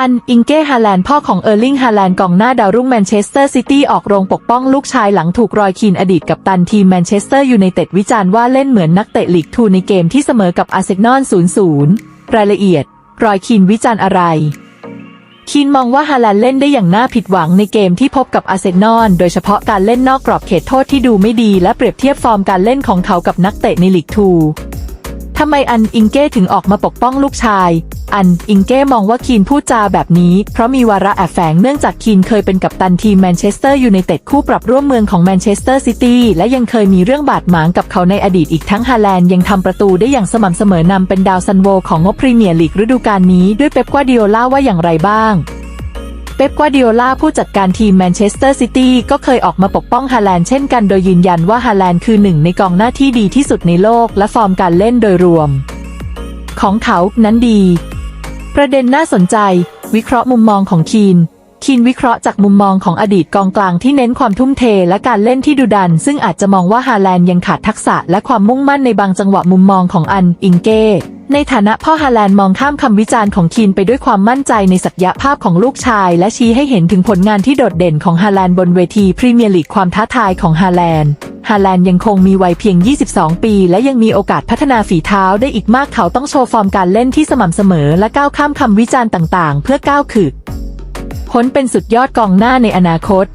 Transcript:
อันอิงเก้ฮาแลนด์พ่อของเออร์ลิงฮาแลนด์กองหน้าดาวรุ่งแมนเชสเตอร์ซิตี้ออกโรงปกป้องลูกชายหลังถูกรอยคีนอดีตกับตันทีมแมนเชสเตอร์ยูไนเต็ดวิจารณ์ว่าเล่นเหมือนนักเตะลีกทูในเกมที่เสมอกับอาร์เซนอล 0-0 รายละเอียด รอยคีนวิจารณ์อะไร คีนมองว่าฮาแลนด์เล่นได้อย่างน่าผิดหวังในเกมที่พบกับอาร์เซนอลโดยเฉพาะการเล่นนอกกรอบเขตโทษที่ดูไม่ดีและเปรียบเทียบฟอร์มการเล่นของเขากับนักเตะในลีกทู ทำไมอันอิงเก้ถึงออกมาปกป้องลูกชาย อันอิงเก้มองว่าคีนพูดจาแบบนี้ เพราะมีวาระแอบแฝงเนื่องจากคีนเคยเป็นกัปตันทีมแมนเชสเตอร์ยูไนเต็ดคู่ปรับร่วมเมืองของแมนเชสเตอร์ซิตี้และยังเคยมีเรื่องบาดหมางกับเขาในอดีตอีกทั้งฮาแลนด์ยังทำประตูได้อย่างสม่ำเสมอนำเป็นดาวซันโวของงบพรีเมียร์ลีกฤดูกาลนี้ด้วยเป๊ปกวาดิโอลาว่าอย่างไรบ้าง เป๊ปกวาดิโอลาผู้จัดการทีมแมนเชสเตอร์ซิตี้ก็เคยออกมาปกป้องฮาแลนด์เช่นกันโดยยืนยันว่าฮาแลนด์คือหนึ่งในกองหน้าที่ดีที่สุดในโลกและฟอร์มการเล่นโดยรวม ของเขานั้นดี ประเด็นน่าสนใจ วิเคราะห์มุมมองของคีนคีนวิเคราะห์จากมุมมองของอดีตกองกลางที่เน้นความทุ่มเทและการเล่นที่ดุดัน ซึ่งอาจจะมองว่าฮาแลนด์ยังขาดทักษะและความมุ่งมั่นในบางจังหวะมุมมองของอันอิงเก้ ในฐานะพ่อฮาแลนด์มองข้ามคำวิจารณ์ของคีนไปด้วยความมั่นใจในศักยภาพของลูกชาย และชี้ให้เห็นถึงผลงานที่โดดเด่นของฮาแลนด์บนเวทีพรีเมียร์ลีกความท้าทายของฮาแลนด์ฮาแลนด์ยังคงมีวัยเพียง 22 ปี และยังมีโอกาสพัฒนาฝีเท้าได้อีกมากเขาต้องโชว์ฟอร์มการเล่นที่สม่ำเสมอ และก้าวข้ามคำวิจารณ์ต่างๆ เพื่อก้าวขึ้นพ้นเป็นสุดยอดกองหน้าในอนาคต